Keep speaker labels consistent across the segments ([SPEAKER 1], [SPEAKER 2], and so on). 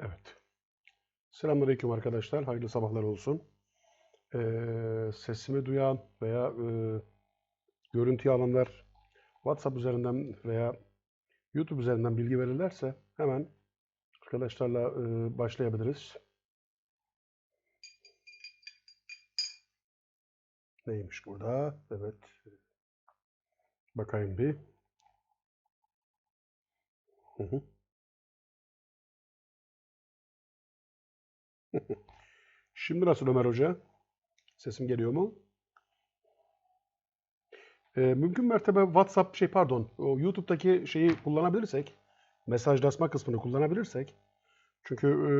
[SPEAKER 1] Evet. Selamünaleyküm arkadaşlar. Hayırlı sabahlar olsun. Ee, sesimi duyan veya e, görüntüyü alanlar WhatsApp üzerinden veya YouTube üzerinden bilgi verirlerse hemen arkadaşlarla e, başlayabiliriz. Neymiş burada? Evet. Bakayım bir. Hı hı. Şimdi nasıl Ömer Hoca? Sesim geliyor mu? Ee, mümkün mertebe WhatsApp şey pardon o YouTube'daki şeyi kullanabilirsek mesajlaşma kısmını kullanabilirsek çünkü e,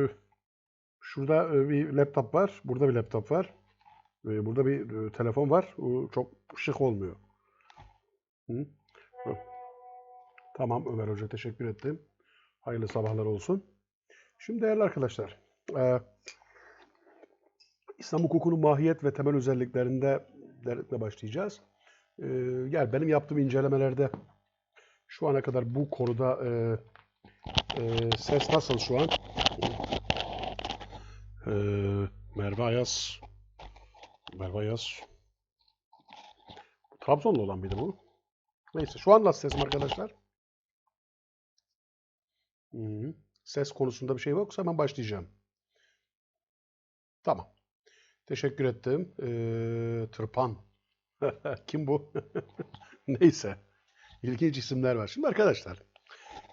[SPEAKER 1] şurada e, bir laptop var, burada bir laptop var, e, burada bir e, telefon var. O çok şık olmuyor. Hı? Hı. Tamam Ömer Hoca teşekkür ettim. Hayırlı sabahlar olsun. Şimdi değerli arkadaşlar, e, İslam hukukunun mahiyet ve temel özelliklerinde derlikle başlayacağız. Ee, yani benim yaptığım incelemelerde şu ana kadar bu konuda e, e, ses nasıl şu an? Ee, Merve Ayaz. Merve Ayaz. Trabzonlu olan mıydı bu? Neyse şu an nasıl sesim arkadaşlar? Hı -hı. Ses konusunda bir şey yoksa hemen başlayacağım. Tamam. Teşekkür ettim. Ee, Tırpan. Kim bu? Neyse. İlginç isimler var. Şimdi arkadaşlar,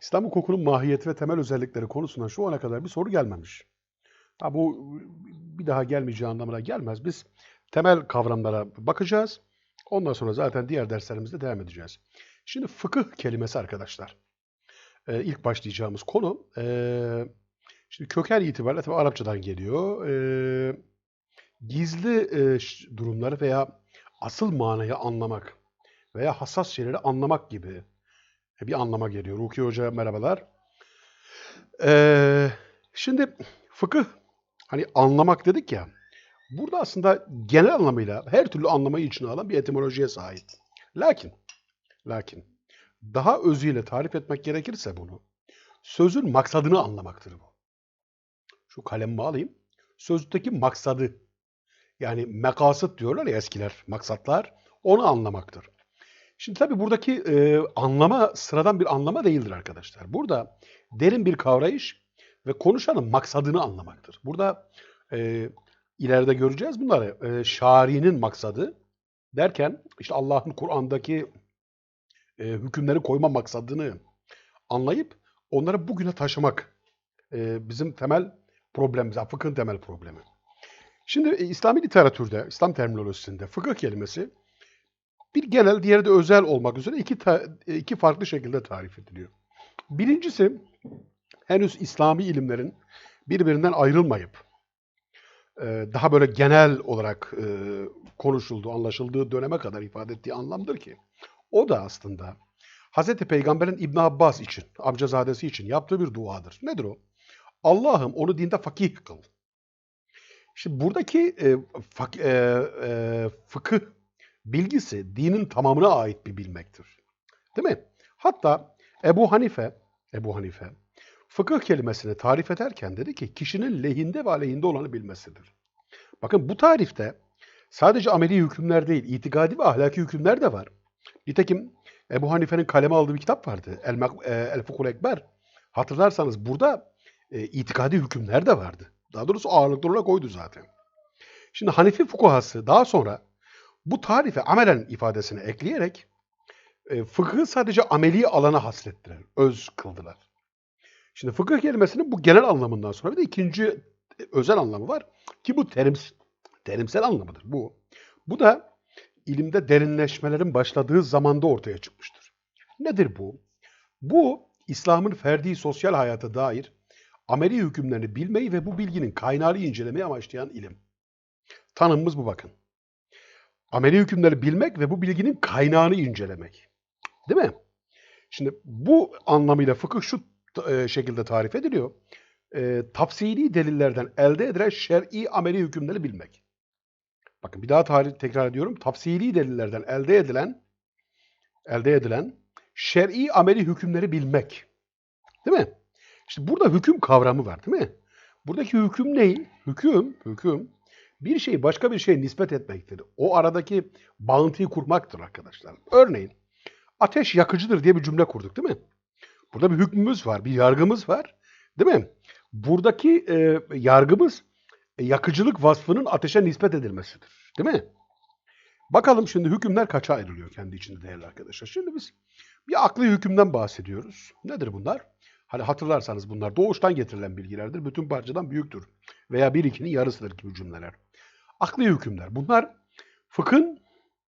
[SPEAKER 1] İslam hukukunun mahiyeti ve temel özellikleri konusunda şu ana kadar bir soru gelmemiş. Ha, bu bir daha gelmeyeceği anlamına gelmez. Biz temel kavramlara bakacağız. Ondan sonra zaten diğer derslerimizde devam edeceğiz. Şimdi fıkıh kelimesi arkadaşlar. Ee, ilk başlayacağımız konu. Ee, şimdi köken itibariyle tabii Arapçadan geliyor. Ee, gizli e, durumları veya asıl manayı anlamak veya hassas şeyleri anlamak gibi bir anlama geliyor. Ruki Hoca merhabalar. Ee, şimdi fıkıh hani anlamak dedik ya. Burada aslında genel anlamıyla her türlü anlamayı içine alan bir etimolojiye sahip. Lakin lakin daha özüyle tarif etmek gerekirse bunu sözün maksadını anlamaktır bu. Şu kalemimi alayım. Sözlükteki maksadı yani mekasıt diyorlar ya eskiler, maksatlar. Onu anlamaktır. Şimdi tabii buradaki e, anlama sıradan bir anlama değildir arkadaşlar. Burada derin bir kavrayış ve konuşanın maksadını anlamaktır. Burada e, ileride göreceğiz bunları. E, şari'nin maksadı derken işte Allah'ın Kur'an'daki e, hükümleri koyma maksadını anlayıp onları bugüne taşımak e, bizim temel yani fıkhın temel problemi. Şimdi e, İslami literatürde, İslam terminolojisinde fıkıh kelimesi bir genel, diğeri de özel olmak üzere iki, ta, e, iki farklı şekilde tarif ediliyor. Birincisi, henüz İslami ilimlerin birbirinden ayrılmayıp e, daha böyle genel olarak konuşulduğu, anlaşıldığı döneme kadar ifade ettiği anlamdır ki o da aslında Hz. Peygamber'in İbn Abbas için, amcazadesi için yaptığı bir duadır. Nedir o? Allah'ım onu dinde fakih kıl. Şimdi buradaki e, fak, e, e, fıkıh bilgisi dinin tamamına ait bir bilmektir. Değil mi? Hatta Ebu Hanife, Ebu Hanife fıkıh kelimesini tarif ederken dedi ki kişinin lehinde ve aleyhinde olanı bilmesidir. Bakın bu tarifte sadece ameli hükümler değil, itikadi ve ahlaki hükümler de var. Nitekim Ebu Hanife'nin kaleme aldığı bir kitap vardı. El, e, El Fukul Ekber. Hatırlarsanız burada e, itikadi hükümler de vardı. Daha doğrusu ağırlıklı olarak oydu zaten. Şimdi Hanefi fukuhası daha sonra bu tarife amelen ifadesini ekleyerek e, fıkhı sadece ameli alana hasrettiler, öz kıldılar. Şimdi fıkıh kelimesinin bu genel anlamından sonra bir de ikinci özel anlamı var ki bu terims, terimsel anlamıdır bu. Bu da ilimde derinleşmelerin başladığı zamanda ortaya çıkmıştır. Nedir bu? Bu İslam'ın ferdi sosyal hayata dair ameli hükümlerini bilmeyi ve bu bilginin kaynağını incelemeyi amaçlayan ilim. Tanımımız bu bakın. Ameli hükümleri bilmek ve bu bilginin kaynağını incelemek. Değil mi? Şimdi bu anlamıyla fıkıh şu e, şekilde tarif ediliyor. E, tafsili delillerden elde edilen şer'i ameli hükümleri bilmek. Bakın bir daha tarih, tekrar ediyorum. Tafsili delillerden elde edilen elde edilen şer'i ameli hükümleri bilmek. Değil mi? İşte burada hüküm kavramı var değil mi? Buradaki hüküm ne? Hüküm, hüküm bir şeyi başka bir şeye nispet etmektir. O aradaki bağıntıyı kurmaktır arkadaşlar. Örneğin ateş yakıcıdır diye bir cümle kurduk değil mi? Burada bir hükmümüz var, bir yargımız var. Değil mi? Buradaki e, yargımız e, yakıcılık vasfının ateşe nispet edilmesidir. Değil mi? Bakalım şimdi hükümler kaça ayrılıyor kendi içinde değerli arkadaşlar. Şimdi biz bir akli hükümden bahsediyoruz. Nedir bunlar? Hani hatırlarsanız bunlar doğuştan getirilen bilgilerdir. Bütün parçadan büyüktür. Veya bir ikinin yarısıdır gibi cümleler. Akli hükümler. Bunlar fıkhın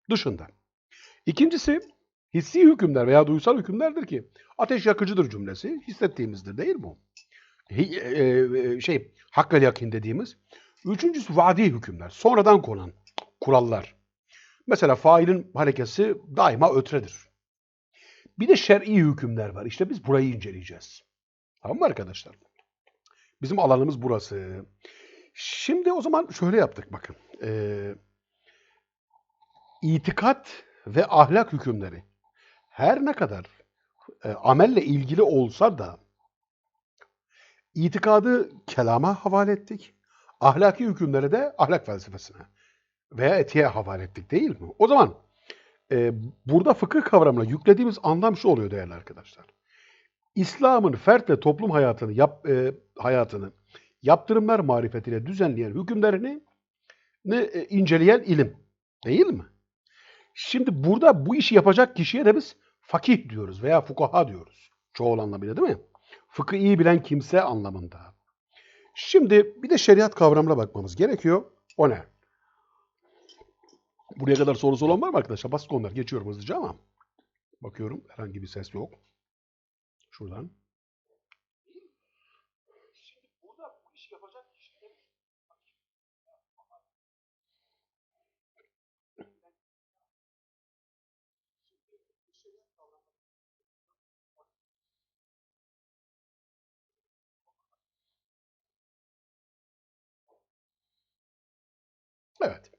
[SPEAKER 1] dışında. İkincisi hissi hükümler veya duysal hükümlerdir ki ateş yakıcıdır cümlesi hissettiğimizdir değil? Hi- e, e, şey hakkel yakin dediğimiz. Üçüncüsü vadi hükümler. Sonradan konan kurallar. Mesela failin harekesi daima ötredir. Bir de şer'i hükümler var. İşte biz burayı inceleyeceğiz. Tamam mı arkadaşlar? Bizim alanımız burası. Şimdi o zaman şöyle yaptık bakın. Ee, itikat ve ahlak hükümleri her ne kadar e, amelle ilgili olsa da itikadı kelama havale ettik. Ahlaki hükümleri de ahlak felsefesine veya etiğe havale ettik değil mi? O zaman e, burada fıkıh kavramına yüklediğimiz anlam şu oluyor değerli arkadaşlar. İslam'ın fert ve toplum hayatını yap, e, hayatını yaptırımlar marifetiyle düzenleyen hükümlerini e, inceleyen ilim. Değil mi? Şimdi burada bu işi yapacak kişiye de biz fakih diyoruz veya fukaha diyoruz. Çoğul anlamıyla değil mi? Fıkı iyi bilen kimse anlamında. Şimdi bir de şeriat kavramına bakmamız gerekiyor. O ne? Buraya kadar sorusu olan var mı arkadaşlar? Basit konular. Geçiyorum hızlıca ama. Bakıyorum herhangi bir ses yok. Şuradan. Şimdi burada bu işi yapacak kişiye Evet.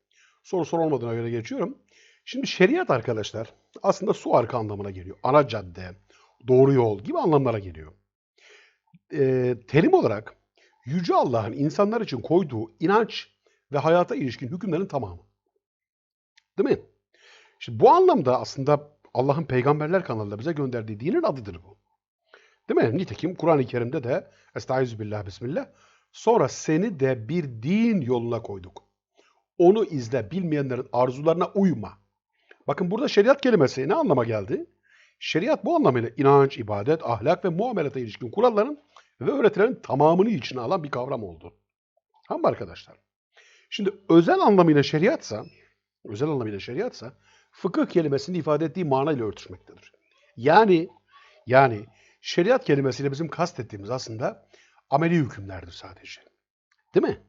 [SPEAKER 1] Soru soru olmadığına göre geçiyorum. Şimdi şeriat arkadaşlar aslında su arka anlamına geliyor. Ana cadde, doğru yol gibi anlamlara geliyor. Ee, terim olarak Yüce Allah'ın insanlar için koyduğu inanç ve hayata ilişkin hükümlerin tamamı. Değil mi? Şimdi bu anlamda aslında Allah'ın peygamberler kanalında bize gönderdiği dinin adıdır bu. Değil mi? Nitekim Kur'an-ı Kerim'de de Estağfirullah Bismillah sonra seni de bir din yoluna koyduk. Onu izle, bilmeyenlerin arzularına uyma. Bakın burada şeriat kelimesi ne anlama geldi? Şeriat bu anlamıyla inanç, ibadet, ahlak ve muamelete ilişkin kuralların ve öğretilerin tamamını içine alan bir kavram oldu. Tamam mı arkadaşlar? Şimdi özel anlamıyla şeriatsa, özel anlamıyla şeriatsa fıkıh kelimesinin ifade ettiği manayla örtüşmektedir. Yani yani şeriat kelimesiyle bizim kastettiğimiz aslında ameli hükümlerdir sadece. Değil mi?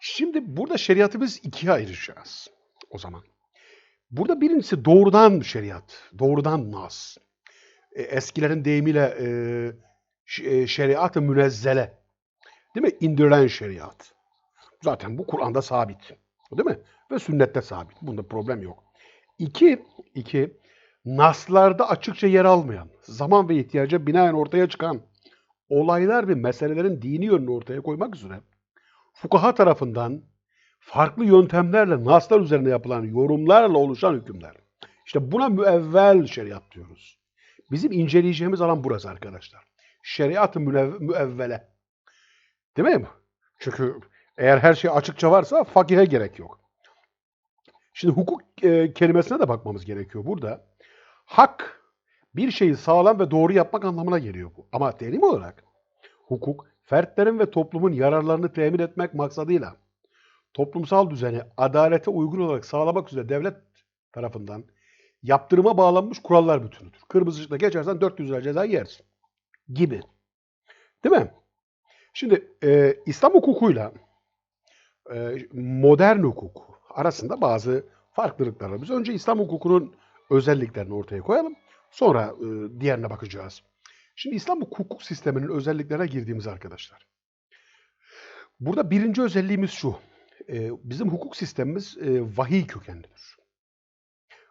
[SPEAKER 1] Şimdi burada şeriatı biz ikiye ayıracağız o zaman. Burada birincisi doğrudan şeriat, doğrudan nas. E, eskilerin deyimiyle e, e, şeriat-ı münezzele. Değil mi? İndirilen şeriat. Zaten bu Kur'an'da sabit. Değil mi? Ve sünnette sabit. Bunda problem yok. İki, iki, naslarda açıkça yer almayan, zaman ve ihtiyaca binaen ortaya çıkan olaylar ve meselelerin dini yönünü ortaya koymak üzere fukaha tarafından farklı yöntemlerle naslar üzerine yapılan yorumlarla oluşan hükümler. İşte buna müevvel şeriat diyoruz. Bizim inceleyeceğimiz alan burası arkadaşlar. Şeriat-ı müevvele. Değil mi? Çünkü eğer her şey açıkça varsa fakihe gerek yok. Şimdi hukuk e, kelimesine de bakmamız gerekiyor burada. Hak bir şeyi sağlam ve doğru yapmak anlamına geliyor bu. Ama terim olarak hukuk fertlerin ve toplumun yararlarını temin etmek maksadıyla toplumsal düzeni adalete uygun olarak sağlamak üzere devlet tarafından yaptırıma bağlanmış kurallar bütünüdür. Kırmızı ışıkta geçersen 400 lira ceza yersin gibi. Değil mi? Şimdi e, İslam hukukuyla e, modern hukuk arasında bazı farklılıklar var. Biz önce İslam hukukunun özelliklerini ortaya koyalım. Sonra e, diğerine bakacağız. Şimdi İslam hukuk sisteminin özelliklerine girdiğimiz arkadaşlar. Burada birinci özelliğimiz şu. Bizim hukuk sistemimiz vahiy kökenlidir.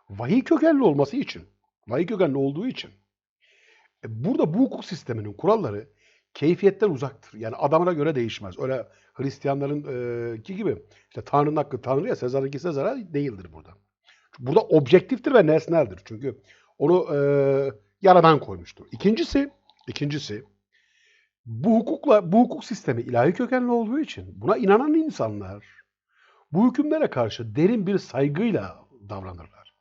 [SPEAKER 1] Vahiy kökenli olması için, vahiy kökenli olduğu için e, burada bu hukuk sisteminin kuralları keyfiyetten uzaktır. Yani adamına göre değişmez. Öyle Hristiyanların ki gibi işte Tanrı'nın hakkı Tanrı'ya, Sezar'ınki Sezar'a değildir burada. Burada objektiftir ve nesneldir. Çünkü onu e, yaradan koymuştur. İkincisi, ikincisi bu hukukla bu hukuk sistemi ilahi kökenli olduğu için buna inanan insanlar bu hükümlere karşı derin bir saygıyla davranırlar.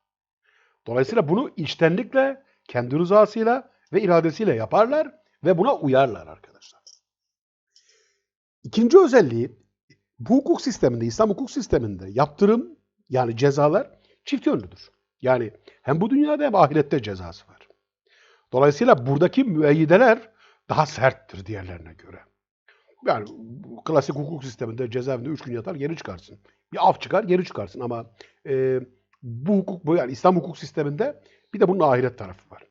[SPEAKER 1] Dolayısıyla bunu içtenlikle, kendi rızasıyla ve iradesiyle yaparlar ve buna uyarlar arkadaşlar. İkinci özelliği bu hukuk sisteminde, İslam hukuk sisteminde yaptırım yani cezalar çift yönlüdür. Yani hem bu dünyada hem ahirette cezası var. Dolayısıyla buradaki müeyyideler daha serttir diğerlerine göre. Yani klasik hukuk sisteminde cezaevinde 3 gün yatar geri çıkarsın. Bir af çıkar geri çıkarsın ama e, bu hukuk bu yani İslam hukuk sisteminde bir de bunun ahiret tarafı var.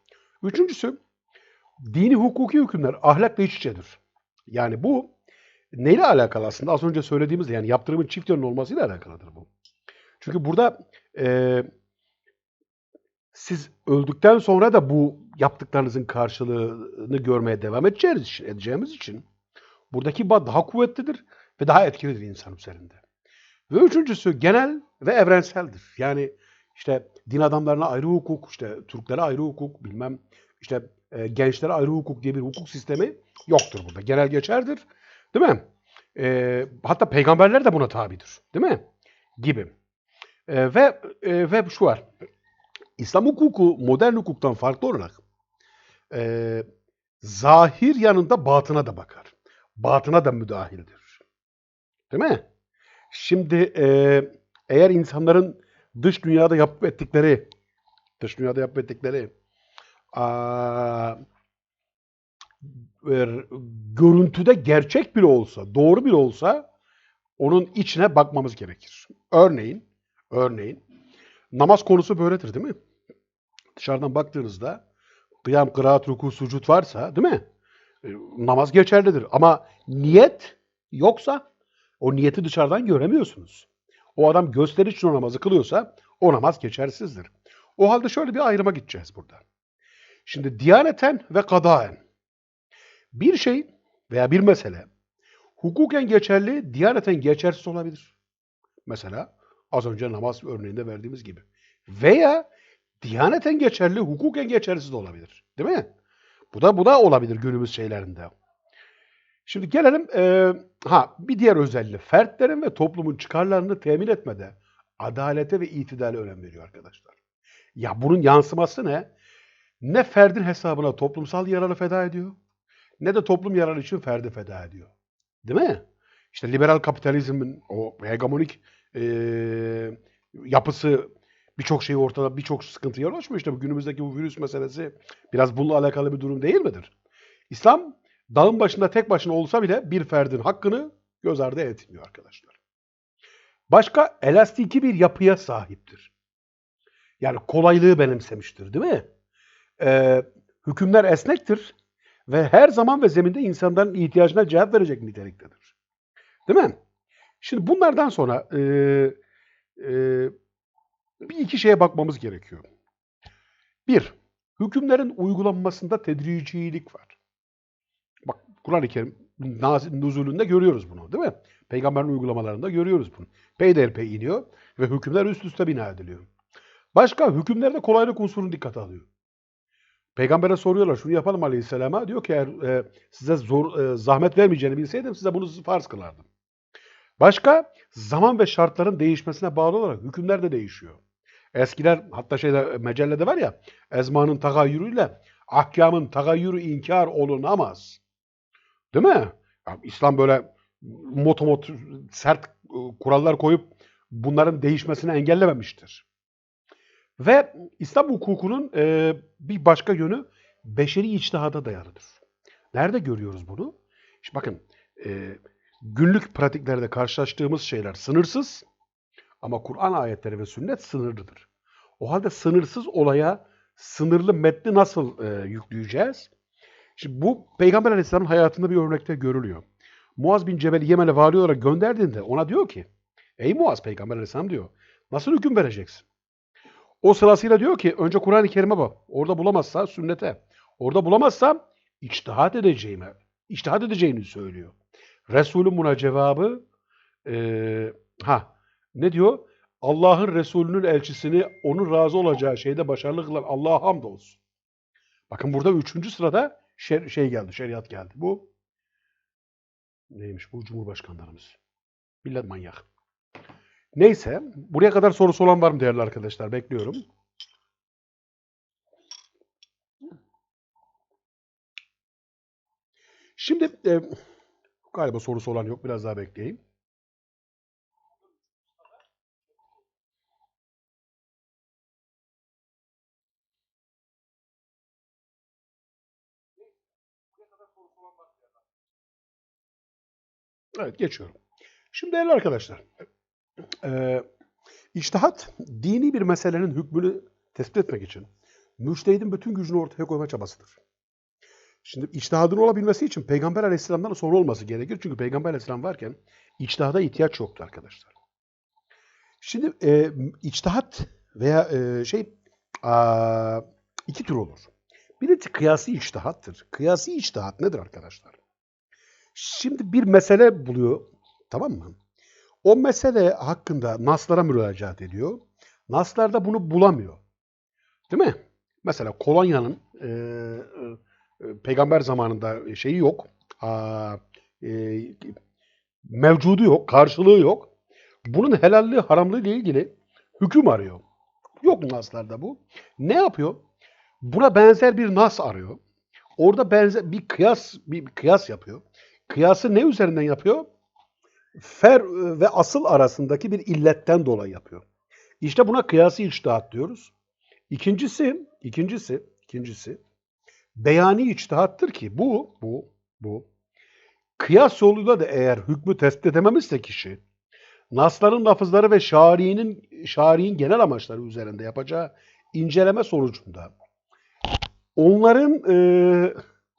[SPEAKER 1] Üçüncüsü dini hukuki hükümler ahlakla iç içedir. Yani bu neyle alakalı aslında? Az önce söylediğimiz yani yaptırımın çift yönlü olmasıyla alakalıdır bu. Çünkü burada e, siz öldükten sonra da bu yaptıklarınızın karşılığını görmeye devam edeceğiniz için, edeceğimiz için buradaki bağ daha kuvvetlidir ve daha etkilidir insan üzerinde. Ve üçüncüsü genel ve evrenseldir. Yani işte din adamlarına ayrı hukuk, işte Türklere ayrı hukuk, bilmem işte e, gençlere ayrı hukuk diye bir hukuk sistemi yoktur burada. Genel geçerdir. Değil mi? E, hatta peygamberler de buna tabidir. Değil mi? Gibi. E, ve e, ve şu var. İslam hukuku modern hukuktan farklı olarak e, zahir yanında batına da bakar. Batına da müdahildir. Değil mi? Şimdi e, eğer insanların dış dünyada yapıp ettikleri dış dünyada yapıp ettikleri er, görüntüde gerçek bile olsa, doğru bile olsa onun içine bakmamız gerekir. Örneğin, örneğin namaz konusu böyledir değil mi? Dışarıdan baktığınızda kıyam, kıraat, ruku, sucud varsa değil mi? E, namaz geçerlidir. Ama niyet yoksa o niyeti dışarıdan göremiyorsunuz. O adam gösteriş için o namazı kılıyorsa o namaz geçersizdir. O halde şöyle bir ayrıma gideceğiz burada. Şimdi diyaneten ve kadaen bir şey veya bir mesele hukuken geçerli, diyaneten geçersiz olabilir. Mesela az önce namaz örneğinde verdiğimiz gibi. Veya diyaneten geçerli, hukuken geçersiz de olabilir. Değil mi? Bu da bu da olabilir günümüz şeylerinde. Şimdi gelelim e, ha bir diğer özelliği fertlerin ve toplumun çıkarlarını temin etmede adalete ve itidale önem veriyor arkadaşlar. Ya bunun yansıması ne? Ne ferdin hesabına toplumsal yararı feda ediyor, ne de toplum yararı için ferdi feda ediyor. Değil mi? İşte liberal kapitalizmin o hegemonik e, yapısı birçok şeyi ortada, birçok sıkıntı yol açmıyor. İşte bu günümüzdeki bu virüs meselesi biraz bununla alakalı bir durum değil midir? İslam dağın başında tek başına olsa bile bir ferdin hakkını göz ardı etmiyor arkadaşlar. Başka elastiki bir yapıya sahiptir. Yani kolaylığı benimsemiştir değil mi? Ee, hükümler esnektir ve her zaman ve zeminde insanların ihtiyacına cevap verecek niteliktedir. Değil mi? Şimdi bunlardan sonra e, e, bir iki şeye bakmamız gerekiyor. Bir, hükümlerin uygulanmasında tedricilik var. Bak Kur'an-ı Kerim nuzulünde görüyoruz bunu değil mi? Peygamberin uygulamalarında görüyoruz bunu. Peyderpey iniyor ve hükümler üst üste bina ediliyor. Başka hükümlerde kolaylık unsurunu dikkate alıyor. Peygamber'e soruyorlar şunu yapalım aleyhisselama. Diyor ki eğer e, size zor, e, zahmet vermeyeceğini bilseydim size bunu farz kılardım. Başka zaman ve şartların değişmesine bağlı olarak hükümler de değişiyor. Eskiler hatta şeyde mecellede var ya ezmanın tagayyürüyle ahkamın tagayyürü inkar olunamaz. Değil mi? Ya, İslam böyle motomot sert e, kurallar koyup bunların değişmesini engellememiştir. Ve İslam hukukunun e, bir başka yönü beşeri içtihada dayalıdır. Nerede görüyoruz bunu? İşte bakın e, günlük pratiklerde karşılaştığımız şeyler sınırsız ama Kur'an ayetleri ve sünnet sınırlıdır. O halde sınırsız olaya sınırlı metni nasıl e, yükleyeceğiz? Şimdi bu Peygamber Aleyhisselam'ın hayatında bir örnekte görülüyor. Muaz bin Cebel'i Yemen'e vali olarak gönderdiğinde ona diyor ki Ey Muaz Peygamber Aleyhisselam diyor nasıl hüküm vereceksin? O sırasıyla diyor ki önce Kur'an-ı Kerim'e bak. Orada bulamazsa sünnete. Orada bulamazsam içtihat edeceğime İçtihat edeceğini söylüyor. Resulün buna cevabı eee, ha ne diyor? Allah'ın Resulünün elçisini onun razı olacağı şeyde başarılı kılan Allah'a hamdolsun. Bakın burada üçüncü sırada şer- şey geldi, şeriat geldi. Bu neymiş bu? Cumhurbaşkanlarımız. Millet manyak. Neyse, buraya kadar sorusu olan var mı değerli arkadaşlar? Bekliyorum. Şimdi e, galiba sorusu olan yok. Biraz daha bekleyeyim. Evet, geçiyorum. Şimdi değerli arkadaşlar, e, içtihat, dini bir meselenin hükmünü tespit etmek için müştehidin bütün gücünü ortaya koyma çabasıdır. Şimdi içtihadın olabilmesi için Peygamber Aleyhisselam'dan sonra olması gerekir. Çünkü Peygamber Aleyhisselam varken içtihada ihtiyaç yoktu arkadaşlar. Şimdi e, içtihat veya e, şey aa, iki tür olur. Birincisi kıyasi içtihattır. Kıyasi içtihat nedir arkadaşlar? Şimdi bir mesele buluyor, tamam mı? O mesele hakkında naslara müracaat ediyor. Naslar da bunu bulamıyor. Değil mi? Mesela kolonyanın e, e, peygamber zamanında şeyi yok. Aa, e, mevcudu yok, karşılığı yok. Bunun helalliği, haramlığı ile ilgili hüküm arıyor. Yok naslarda bu. Ne yapıyor? Buna benzer bir nas arıyor. Orada benzer bir kıyas bir kıyas yapıyor. Kıyası ne üzerinden yapıyor? Fer ve asıl arasındaki bir illetten dolayı yapıyor. İşte buna kıyası içtihat diyoruz. İkincisi, ikincisi, ikincisi beyani içtihattır ki bu, bu, bu kıyas yoluyla da eğer hükmü tespit edememişse kişi nasların lafızları ve şari'nin şari'in genel amaçları üzerinde yapacağı inceleme sonucunda onların e,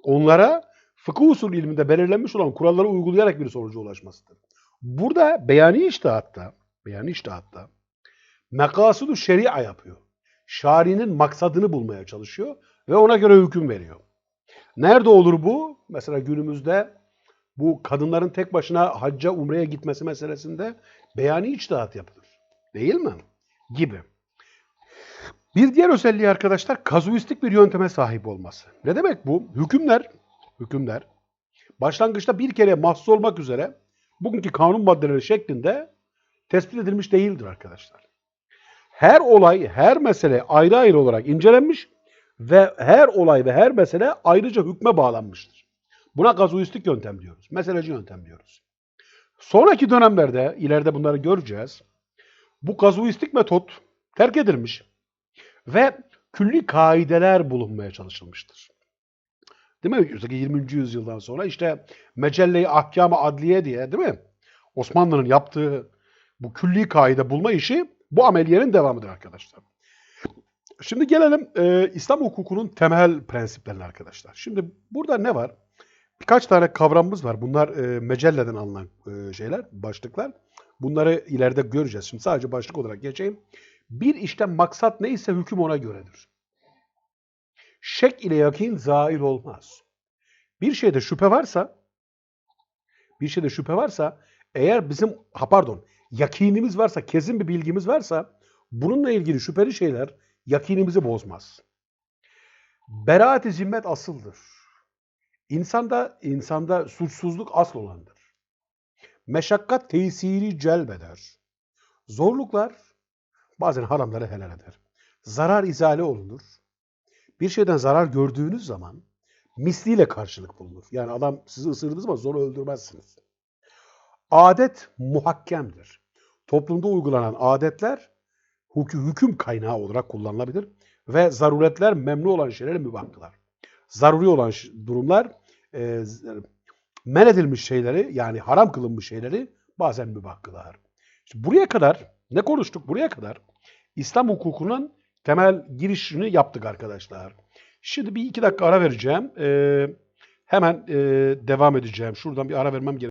[SPEAKER 1] onlara fıkıh usul ilminde belirlenmiş olan kuralları uygulayarak bir sonuca ulaşmasıdır. Burada beyani içtihatta, beyani içtihatta mekasıdu şeria yapıyor. Şari'nin maksadını bulmaya çalışıyor ve ona göre hüküm veriyor. Nerede olur bu? Mesela günümüzde bu kadınların tek başına hacca, umreye gitmesi meselesinde beyani içtihat yapılır. Değil mi? Gibi. Bir diğer özelliği arkadaşlar kazuistik bir yönteme sahip olması. Ne demek bu? Hükümler, hükümler başlangıçta bir kere mahsus olmak üzere bugünkü kanun maddeleri şeklinde tespit edilmiş değildir arkadaşlar. Her olay, her mesele ayrı ayrı olarak incelenmiş ve her olay ve her mesele ayrıca hükme bağlanmıştır. Buna kazuistik yöntem diyoruz. Meseleci yöntem diyoruz. Sonraki dönemlerde, ileride bunları göreceğiz. Bu kazuistik metot terk edilmiş ve külli kaideler bulunmaya çalışılmıştır. Değil mi? Özellikle 20. yüzyıldan sonra işte Mecelle-i Ahkam-ı Adliye diye değil mi? Osmanlı'nın yaptığı bu külli kaide bulma işi bu ameliyenin devamıdır arkadaşlar. Şimdi gelelim e, İslam hukukunun temel prensiplerine arkadaşlar. Şimdi burada ne var? Birkaç tane kavramımız var. Bunlar e, Mecelle'den alınan e, şeyler, başlıklar. Bunları ileride göreceğiz. Şimdi sadece başlık olarak geçeyim. Bir işte maksat neyse hüküm ona göredir. Şek ile yakin zail olmaz. Bir şeyde şüphe varsa, bir şeyde şüphe varsa, eğer bizim, ha pardon, yakinimiz varsa, kesin bir bilgimiz varsa, bununla ilgili şüpheli şeyler yakinimizi bozmaz. Beraat-i zimmet asıldır. İnsanda, insanda suçsuzluk asıl olandır. Meşakkat tesiri celbeder. Zorluklar bazen haramları helal eder. Zarar izale olunur. Bir şeyden zarar gördüğünüz zaman misliyle karşılık bulunur. Yani adam sizi ısırdığı zaman zor öldürmezsiniz. Adet muhakkemdir. Toplumda uygulanan adetler hükü- hüküm kaynağı olarak kullanılabilir ve zaruretler memnu olan şeylere mübahkılar. Zaruri olan durumlar e, men edilmiş şeyleri yani haram kılınmış şeyleri bazen mübah kılar. İşte buraya kadar ne konuştuk? Buraya kadar İslam hukukunun temel girişini yaptık arkadaşlar. Şimdi bir iki dakika ara vereceğim. Ee, hemen e, devam edeceğim. Şuradan bir ara vermem gerekiyor.